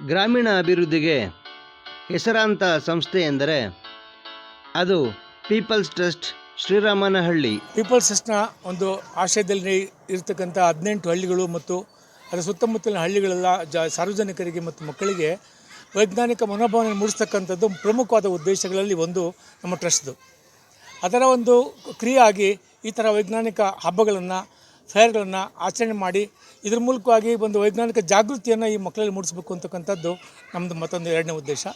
ಗ್ರಾಮೀಣ ಅಭಿವೃದ್ಧಿಗೆ ಹೆಸರಾಂತ ಸಂಸ್ಥೆ ಎಂದರೆ ಅದು ಪೀಪಲ್ಸ್ ಟ್ರಸ್ಟ್ ಶ್ರೀರಾಮನಹಳ್ಳಿ. ಪೀಪಲ್ಸ್ ಟ್ರಸ್ಟ್ನ ಒಂದು ಆಶಯದಲ್ಲಿ ಇರತಕ್ಕಂಥ ಹದಿನೆಂಟು ಹಳ್ಳಿಗಳು ಮತ್ತು ಅದರ ಸುತ್ತಮುತ್ತಲಿನ ಹಳ್ಳಿಗಳೆಲ್ಲ ಜ ಸಾರ್ವಜನಿಕರಿಗೆ ಮತ್ತು ಮಕ್ಕಳಿಗೆ ವೈಜ್ಞಾನಿಕ ಮನೋಭಾವನೆ ಮೂಡಿಸ್ತಕ್ಕಂಥದ್ದು ಪ್ರಮುಖವಾದ ಉದ್ದೇಶಗಳಲ್ಲಿ ಒಂದು ನಮ್ಮ ಟ್ರಸ್ಟ್ದು. ಅದರ ಒಂದು ಕ್ರಿಯೆಯಾಗಿ ಈ ಥರ ವೈಜ್ಞಾನಿಕ ಹಬ್ಬಗಳನ್ನು ಫೇರ್ಗಳನ್ನು ಆಚರಣೆ ಮಾಡಿ ಇದ್ರ ಮೂಲಕವಾಗಿ ಒಂದು ವೈಜ್ಞಾನಿಕ ಜಾಗೃತಿಯನ್ನು ಈ ಮಕ್ಕಳಲ್ಲಿ ಮೂಡಿಸಬೇಕು ಅಂತಕ್ಕಂಥದ್ದು ನಮ್ಮದು ಮತ್ತೊಂದು ಎರಡನೇ ಉದ್ದೇಶ.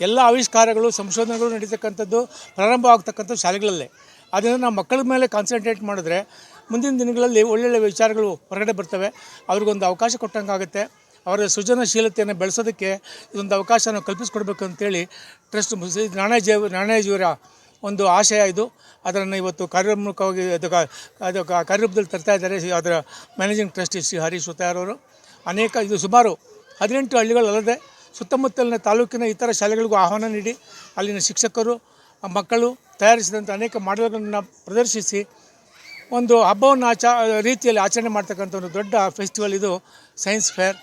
ಎಲ್ಲ ಆವಿಷ್ಕಾರಗಳು, ಸಂಶೋಧನೆಗಳು ನಡೀತಕ್ಕಂಥದ್ದು ಪ್ರಾರಂಭ ಆಗ್ತಕ್ಕಂಥ ಶಾಲೆಗಳಲ್ಲೇ. ಅದರಿಂದ ನಾವು ಮಕ್ಕಳ ಮೇಲೆ ಕಾನ್ಸಂಟ್ರೇಟ್ ಮಾಡಿದ್ರೆ ಮುಂದಿನ ದಿನಗಳಲ್ಲಿ ಒಳ್ಳೊಳ್ಳೆ ವಿಚಾರಗಳು ಹೊರಗಡೆ ಬರ್ತವೆ. ಅವ್ರಿಗೊಂದು ಅವಕಾಶ ಕೊಟ್ಟಂಗಾಗುತ್ತೆ. ಅವರ ಸೃಜನಶೀಲತೆಯನ್ನು ಬೆಳೆಸೋದಕ್ಕೆ ಇದೊಂದು ಅವಕಾಶ ನಾವು ಕಲ್ಪಿಸ್ಕೊಡ್ಬೇಕು ಅಂತೇಳಿ ಟ್ರಸ್ಟ್ ನಾಣಾಜಿಯವ ನಾಣಾಜಿಯವರ ಒಂದು ಆಶಯ ಇದು. ಅದನ್ನು ಇವತ್ತು ಕಾರ್ಯೋನ್ಮುಖವಾಗಿ ಅದು ಅದು ಕಾರ್ಯರೂಪದಲ್ಲಿ ತರ್ತಾ ಇದ್ದಾರೆ ಅದರ ಮ್ಯಾನೇಜಿಂಗ್ ಟ್ರಸ್ಟಿ ಶ್ರೀ ಹರೀಶ್ ಅವರು. ಅನೇಕ ಇದು ಸುಮಾರು ಹದಿನೆಂಟು ಹಳ್ಳಿಗಳಲ್ಲದೆ ಸುತ್ತಮುತ್ತಲಿನ ತಾಲೂಕಿನ ಇತರ ಶಾಲೆಗಳಿಗೂ ಆಹ್ವಾನ ನೀಡಿ, ಅಲ್ಲಿನ ಶಿಕ್ಷಕರು, ಮಕ್ಕಳು ತಯಾರಿಸಿದಂಥ ಅನೇಕ ಮಾಡೆಲ್ಗಳನ್ನು ಪ್ರದರ್ಶಿಸಿ ಒಂದು ಹಬ್ಬವನ್ನು ಆಚಾ ರೀತಿಯಲ್ಲಿ ಆಚರಣೆ ಮಾಡ್ತಕ್ಕಂಥ ಒಂದು ದೊಡ್ಡ ಫೆಸ್ಟಿವಲ್ ಇದು ಸೈನ್ಸ್ ಫೇರ್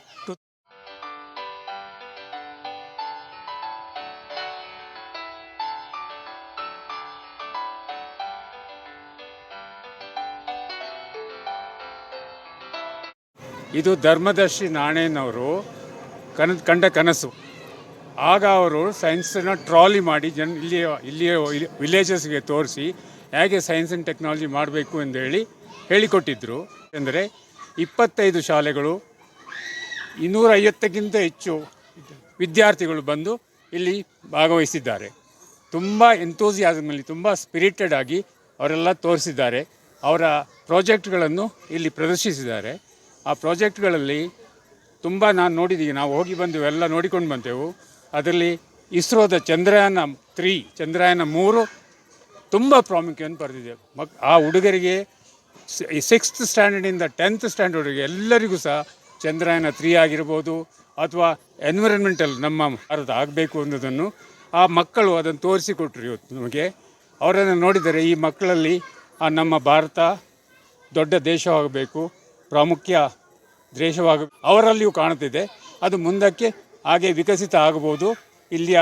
ಇದು ಧರ್ಮದರ್ಶಿ ನಾಣೇನವರು ಕನ ಕಂಡ ಕನಸು. ಆಗ ಅವರು ಸೈನ್ಸನ್ನು ಟ್ರಾಲಿ ಮಾಡಿ ಜನ ಇಲ್ಲಿ ಇಲ್ಲಿಯ ವಿಲೇಜಸ್ಗೆ ತೋರಿಸಿ ಹೇಗೆ ಸೈನ್ಸ್ ಆ್ಯಂಡ್ ಟೆಕ್ನಾಲಜಿ ಮಾಡಬೇಕು ಹೇಳಿ ಹೇಳಿಕೊಟ್ಟಿದ್ದರು ಅಂದರೆ ಇಪ್ಪತ್ತೈದು ಶಾಲೆಗಳು, ಇನ್ನೂರೈವತ್ತಕ್ಕಿಂತ ಹೆಚ್ಚು ವಿದ್ಯಾರ್ಥಿಗಳು ಬಂದು ಇಲ್ಲಿ ಭಾಗವಹಿಸಿದ್ದಾರೆ. ತುಂಬ ಎಂತೂಸಿಯಾಸಮಲ್ಲಿ ತುಂಬ ಸ್ಪಿರಿಟೆಡ್ ಆಗಿ ಅವರೆಲ್ಲ ತೋರಿಸಿದ್ದಾರೆ. ಅವರ ಪ್ರಾಜೆಕ್ಟ್ಗಳನ್ನು ಇಲ್ಲಿ ಪ್ರದರ್ಶಿಸಿದ್ದಾರೆ. ಆ ಪ್ರಾಜೆಕ್ಟ್ಗಳಲ್ಲಿ ತುಂಬ ನಾನು ನೋಡಿದ್ದೀವಿ ನಾವು ಹೋಗಿ ಬಂದು ಎಲ್ಲ ನೋಡಿಕೊಂಡು ಬಂದೆವು. ಅದರಲ್ಲಿ ಇಸ್ರೋದ ಚಂದ್ರಯಾನ ತ್ರೀ, ಚಂದ್ರಯಾನ ಮೂರು ತುಂಬ ಪ್ರಾಮುಖ್ಯವನ್ನು ಪಡೆದಿದೆ ಮಕ್, ಆ ಹುಡುಗರಿಗೆ ಸಿಕ್ಸ್ತ್ ಸ್ಟ್ಯಾಂಡರ್ಡಿಂದ ಟೆಂತ್ ಸ್ಟ್ಯಾಂಡರ್ಡ್ಗೆ ಎಲ್ಲರಿಗೂ ಸಹ ಚಂದ್ರಯಾನ ತ್ರೀ ಆಗಿರ್ಬೋದು ಅಥವಾ ಎನ್ವಿರನ್ಮೆಂಟಲ್ ನಮ್ಮ ಭಾರತ ಆಗಬೇಕು ಅನ್ನೋದನ್ನು ಆ ಮಕ್ಕಳು ಅದನ್ನು ತೋರಿಸಿಕೊಟ್ರು ಇವತ್ತು ನಮಗೆ. ಅವರನ್ನು ನೋಡಿದರೆ ಈ ಮಕ್ಕಳಲ್ಲಿ ಆ ನಮ್ಮ ಭಾರತ ದೊಡ್ಡ ದೇಶವಾಗಬೇಕು ಪ್ರಾಮುಖ್ಯ ದ್ವೇಷವಾಗ ಅವರಲ್ಲಿಯೂ ಕಾಣುತ್ತಿದೆ. ಅದು ಮುಂದಕ್ಕೆ ಹಾಗೆ ವಿಕಸಿತ ಆಗಬಹುದು. ಇಲ್ಲಿಯ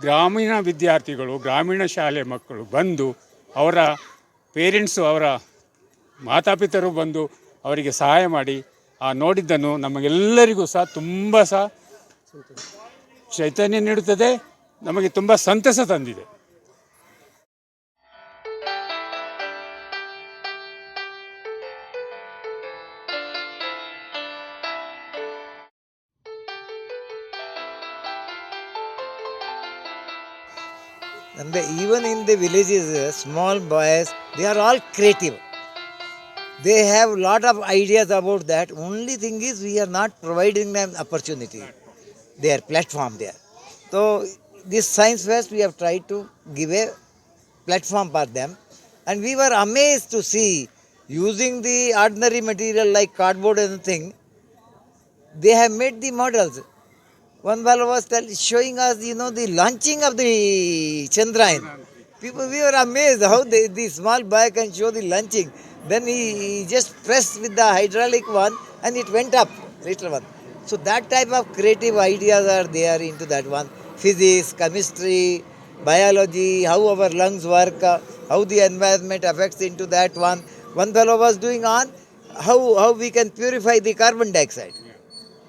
ಗ್ರಾಮೀಣ ವಿದ್ಯಾರ್ಥಿಗಳು, ಗ್ರಾಮೀಣ ಶಾಲೆ ಮಕ್ಕಳು ಬಂದು ಅವರ ಪೇರೆಂಟ್ಸು, ಅವರ ಮಾತಾಪಿತರು ಬಂದು ಅವರಿಗೆ ಸಹಾಯ ಮಾಡಿ ಆ ನೋಡಿದ್ದನ್ನು ನಮಗೆಲ್ಲರಿಗೂ ಸಹ ತುಂಬ ಸಹ ಚೈತನ್ಯ ನೀಡುತ್ತದೆ. ನಮಗೆ ತುಂಬ ಸಂತಸ ತಂದಿದೆ. And even in the villages, uh, small boys, they are all creative. They have a lot of ideas about that. Only thing is we are not providing them opportunity. Their platform there. So this science fest we have tried to give a platform for them. And we were amazed to see using the ordinary material like cardboard and thing, they have made the models. One fellow was tell, showing us, you know, the launching of the Chandrayaan. People, we were amazed how the small boy can show the launching. Then he, he just pressed with the hydraulic one and it went up, little one. So that type of creative ideas are there into that one. Physics, chemistry, biology, how our lungs work, uh, how the environment affects into that one. One fellow was doing on how, how we can purify the carbon dioxide.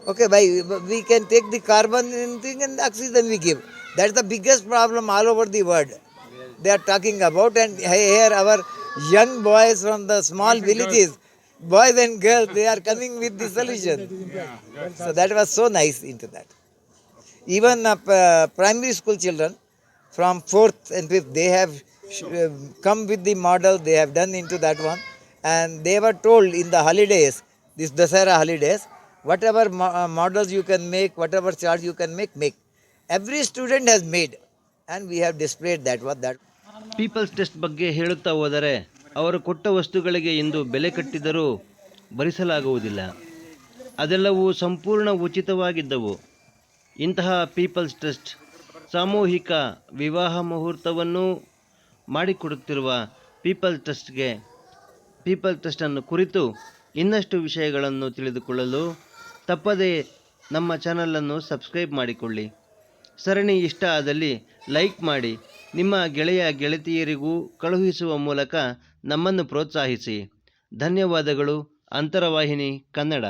Okay, by we can take the carbon thing and oxygen we give. That's the biggest problem all over the world. They are talking about, and here our young boys from the small villages, boys and girls, they are coming with the solution. So that was so nice into that. Even uh, primary school children from fourth and fifth, they have uh, come with the model. They have done into that one, and they were told in the holidays, this Dasara holidays, whatever uh, models you can make, whatever charts you can make, make. Every student has made, and we have displayed that What That. People's test ಬಗ್ಗೆ ಹೇಳುತ್ತಾ ಹೋದರೆ ಅವರು ಕೊಟ್ಟ ವಸ್ತುಗಳಿಗೆ ಇಂದು ಬೆಲೆ ಕಟ್ಟಿದರೂ ಭರಿಸಲಾಗುವುದಿಲ್ಲ. ಅದೆಲ್ಲವೂ ಸಂಪೂರ್ಣ ಉಚಿತವಾಗಿದ್ದವು. ಇಂತಹ ಪೀಪಲ್ಸ್ ಟ್ರಸ್ಟ್ ಸಾಮೂಹಿಕ ವಿವಾಹ ಮುಹೂರ್ತವನ್ನು ಮಾಡಿಕೊಡುತ್ತಿರುವ ಪೀಪಲ್ ಟ್ರಸ್ಟ್ಗೆ ಪೀಪಲ್ ಟ್ರಸ್ಟನ್ನು ಕುರಿತು ಇನ್ನಷ್ಟು ವಿಷಯಗಳನ್ನು ತಿಳಿದುಕೊಳ್ಳಲು ತಪ್ಪದೇ ನಮ್ಮ ಚಾನಲನ್ನು ಸಬ್ಸ್ಕ್ರೈಬ್ ಮಾಡಿಕೊಳ್ಳಿ. ಸರಣಿ ಇಷ್ಟ ಆದಲ್ಲಿ ಲೈಕ್ ಮಾಡಿ, ನಿಮ್ಮ ಗೆಳೆಯ ಗೆಳತಿಯರಿಗೂ ಕಳುಹಿಸುವ ಮೂಲಕ ನಮ್ಮನ್ನು ಪ್ರೋತ್ಸಾಹಿಸಿ. ಧನ್ಯವಾದಗಳು. ಅಂತರವಾಹಿನಿ ಕನ್ನಡ.